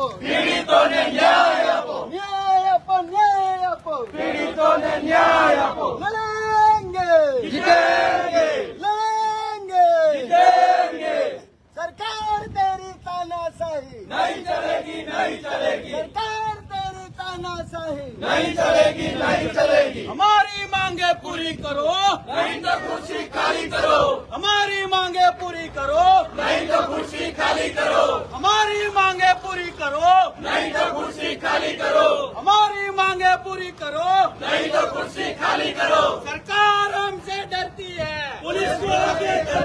આપો પીડિતોને ન્યાય આપો ન્યાય આપો ન્યાય આપો પીડિતોને ન્યાય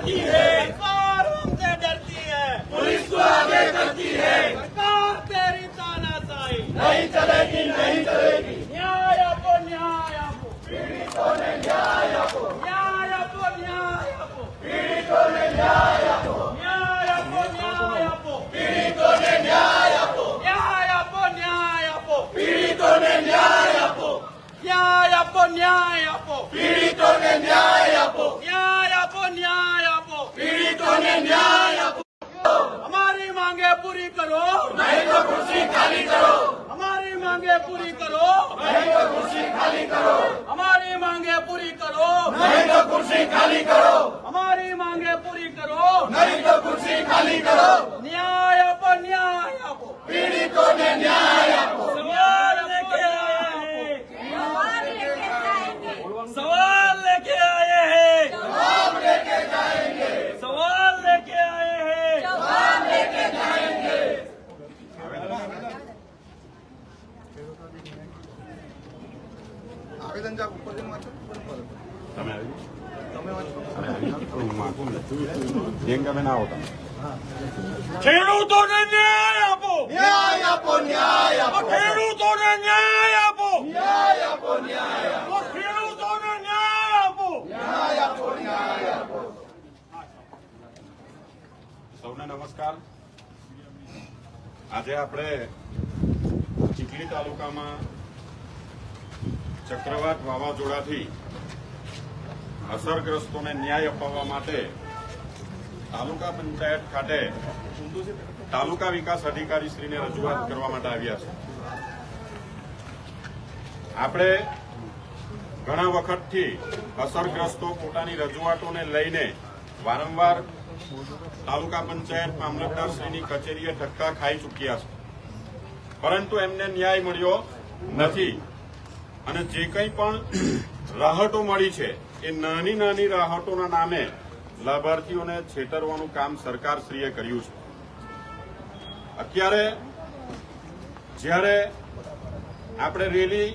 करती है सरकार हमसे डरती है पुलिस को आगे करती है सरकार तेरी तानाशाही नहीं चलेगी नहीं चलेगी न्याय आपो न्याय आपो पीड़ितों ने न्याय आपो न्याय आपो न्याय आपो पीड़ितों ने न्याय आपो न्याय आपो न्याय आपो पीड़ितों ने न्याय आपो न्याय आपो न्याय आपो पीड़ितों ने न्याय आपो न्याय आपो न्याय आपो पीड़ितों ने न्याय आपो न्याय आपो न्याय आपो લોકોને ન્યાય આપો. અમારી માંગે પૂરી કરો. નહીં તો ખુરશી ખાલી કરો. અમારી માંગે પૂરી કરો. નહીં આવેદન જાપ ન્યાય આપો! ન્યાય આપો ન્યાય આપો. ખેડૂતોને ન્યાય આપો! ન્યાય આપો ન્યાય આપો. ખેડૂતોને ન્યાય આપો! ન્યાય આપો ન્યાય આપો. સૌને નમસ્કાર. આજે આપણે ચીખલી તાલુકામાં ચક્રવાત વાવાઝોડાથી અસરગ્રસ્તોને ન્યાય અપાવવા માટે તાલુકા પંચાયત ખાતે તાલુકા વિકાસ અધિકારીશ્રીને રજૂઆત કરવા માટે આવ્યા છે. આપણે ઘણા વખતથી અસરગ્રસ્તો પોતાની રજૂઆતોને લઈને વારંવાર તાલુકા પંચાયત મામલતદારશ્રીની કચેરીએ ધક્કા ખાઈ ચૂક્યા છે. પરંતુ એમને ન્યાય મળ્યો નથી. અને જે કંઈ પણ રાહતો મળી છે, એ નાની નાની રાહતોના નામે લાભાર્થીઓને છેતરવાનું કામ સરકારશ્રીએ કર્યું છે. અત્યારે જ્યારે આપણે રેલી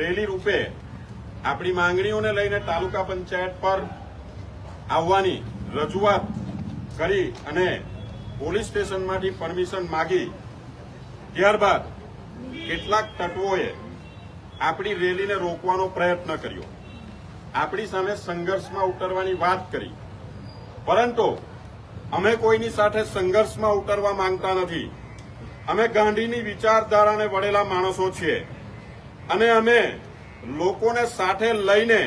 રેલી રૂપે આપણી માંગણીઓને લઈને તાલુકા પંચાયત પર આવવાની રજૂઆત કરી અને પોલીસ સ્ટેશનમાંથી પરમિશન માગી ત્યારબાદ કેટલાક તત્વોએ આપણી રેલીને રોકવાનો પ્રયત્ન કર્યો. આપણી સામે સંઘર્ષમાં ઉતરવાની વાત કરી. પરંતુ અમે કોઈની સાથે સંઘર્ષમાં ઉતરવા માંગતા નથી. અમે ગાંધીની વિચારધારાને વળેલા માણસો છીએ. અને અમે લોકોને સાથે લઈને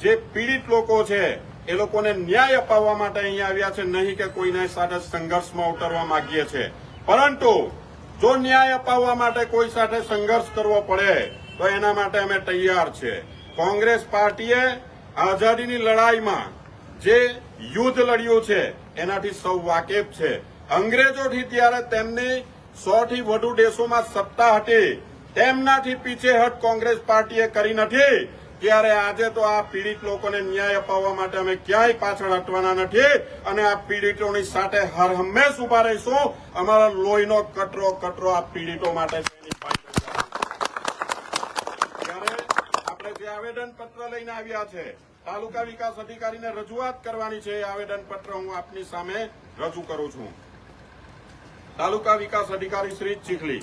જે પીડિત લોકો છે, એ લોકોને ન્યાય અપાવવા માટે અહીંયા આવ્યા છે, નહીં કે કોઈને સાથે સંઘર્ષમાં ઉતરવા માંગીએ છીએ પરંતુ જો ન્યાય અપાવવા માટે કોઈ સાથે સંઘર્ષ કરવો પડે, તો એના માટે અમે તૈયાર છે. કોંગ્રેસ પાર્ટીએ આઝાદીની લડાઈમાં જે યુદ્ધ લડ્યું છે, એનાથી સૌ વાકેફ છે. અંગ્રેજોથી ત્યારે તેમની સોથી વધુ દેશોમાં સત્તા હતી. તેમનાથી પીછેહટ કોંગ્રેસ પાર્ટીએ કરી નથી. ત્યારે આજે તો આ પીડિત લોકોને ન્યાય અપાવવા માટે અમે ક્યાંય પાછળ હટવાના નથી અને આ પીડિતોની સાથે હર હંમેશ ઊભા રહીશું. અમારા લોહીનો કટરો કટરો આ પીડિતો માટે આપણે જે આવેદન પત્ર લઈને આવ્યા છે, તાલુકા વિકાસ અધિકારીને રજૂઆત કરવાની છે. એ આવેદન પત્ર હું આપની સામે રજૂ કરું છું. તાલુકા વિકાસ અધિકારી શ્રી ચીખલી.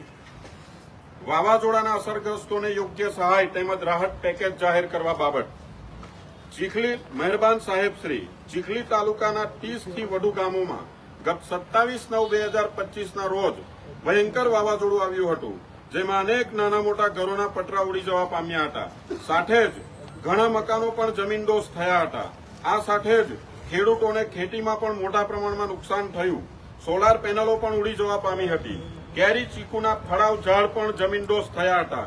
વાવાઝોડાના અસરગ્રસ્તોને યોગ્ય સહાય તેમજ રાહત પેકેજ જાહેર કરવા બાબત. ચીખલી મહેરબાન સાહેબ શ્રી ચીખલી તાલુકાના ત્રીસથી વધુ ગામોમાં ગત સત્તાવીસ નવ બે હજાર પચીસના રોજ ભયંકર વાવાઝોડું આવ્યું હતું, જેમાં અનેક નાના મોટા ઘરોના પતરા ઉડી જવા પામ્યા હતા. સાથે જ ઘણા મકાનો પણ જમીનદોષ થયા હતા. આ સાથે જ ખેડૂતોને ખેતીમાં પણ મોટા પ્રમાણમાં નુકસાન થયું. સોલાર પેનલો પણ ઉડી જવા પામી હતી. કેરી ચીકુના ફળાવ ઝાડ પણ જમીનદોસ્ત થયા હતા.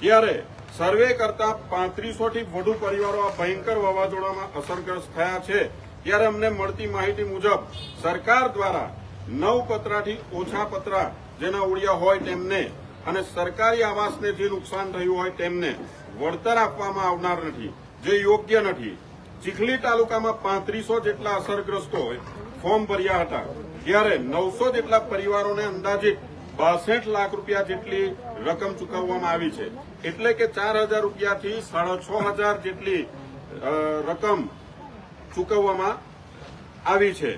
ત્યારે સર્વે કરતા પાંત્રીસોથી વધુ પરિવારો આ ભયંકર વાવાઝોડામાં અસરગ્રસ્ત થયા છે. ત્યારે અમને મળતી માહિતી મુજબ, સરકાર દ્વારા નવ પતરાથી ઓછા પતરા જેના ઉડિયા હોય તેમને અને સરકારી આવાસને જે નુકસાન થયું હોય તેમને વળતર આપવામાં આવનાર નથી, જે યોગ્ય નથી. ચીખલી તાલુકામાં પાંત્રીસો જેટલા અસરગ્રસ્તો ફોર્મ ભર્યા હતા. જ્યારે નવસો જેટલા પરિવારોને અંદાજિત બાસઠ લાખ રૂપિયા જેટલી રકમ ચૂકવવામાં આવી છે. એટલે કે ચાર હજાર રૂપિયાથી સાડા છ હજાર જેટલી રકમ ચૂકવવામાં આવી છે.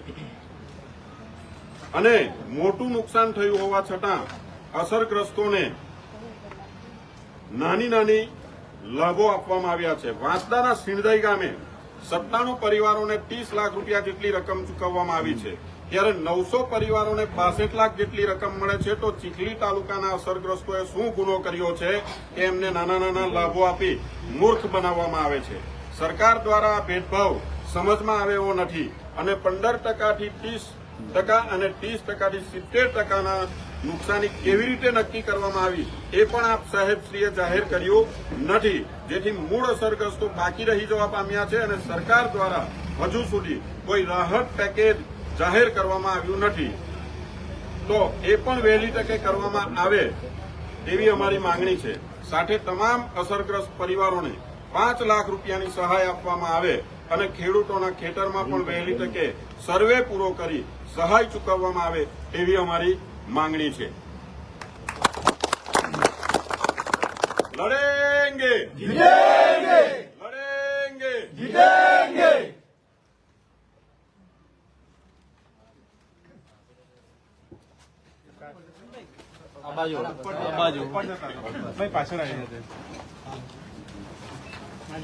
અને મોટું નુકસાન થયું હોવા છતાં અસરગ્રસ્તોને નાની નાની લાભો આપવામાં આવ્યા છે. વાંસદાના સિંધઈ ગામે સત્તાણું પરિવારોને ત્રીસ લાખ રૂપિયા જેટલી રકમ ચૂકવવામાં આવી છે. ત્યારે નવસો પરિવારોને બાસઠ લાખ જેટલી રકમ મળે છે, તો ચીખલી તાલુકાના અસરગ્રસ્તોએ શું ગુનો કર્યો છે કે એમને નાના નાના લાભો આપી મૂર્ખ બનાવવામાં આવે છે. સરકાર દ્વારા આ ભેદભાવ સમજમાં આવે એવો નથી અને પંદર ટકાથી ત્રીસ ટકા અને ત્રીસ ટકાથી સિત્તેર ટકાના નુકસાની કેવી રીતે નક્કી કરવામાં આવી એ પણ આપ સાહેબશ્રીએ જાહેર કર્યું નથી. જેથી મૂળ અસરગ્રસ્તો બાકી રહી જવા પામ્યા છે અને સરકાર દ્વારા હજુ સુધી કોઈ રાહત પેકેજ જાહેર કરવામાં આવ્યું નથી. તો એ પણ વહેલી તકે કરવામાં આવે તેવી અમારી માંગણી છે. સાથે તમામ અસરગ્રસ્ત પરિવારોને પાંચ લાખ રૂપિયાની સહાય આપવામાં આવે અને ખેડૂતોના ખેતરમાં પણ વહેલી તકે સર્વે પૂરો કરી સહાય ચૂકવવામાં આવે એવી અમારી માંગણી છે. લડેંગે! લડેંગે! લડેંગે જીતેંગે બાજુ પાછળ આવી જશે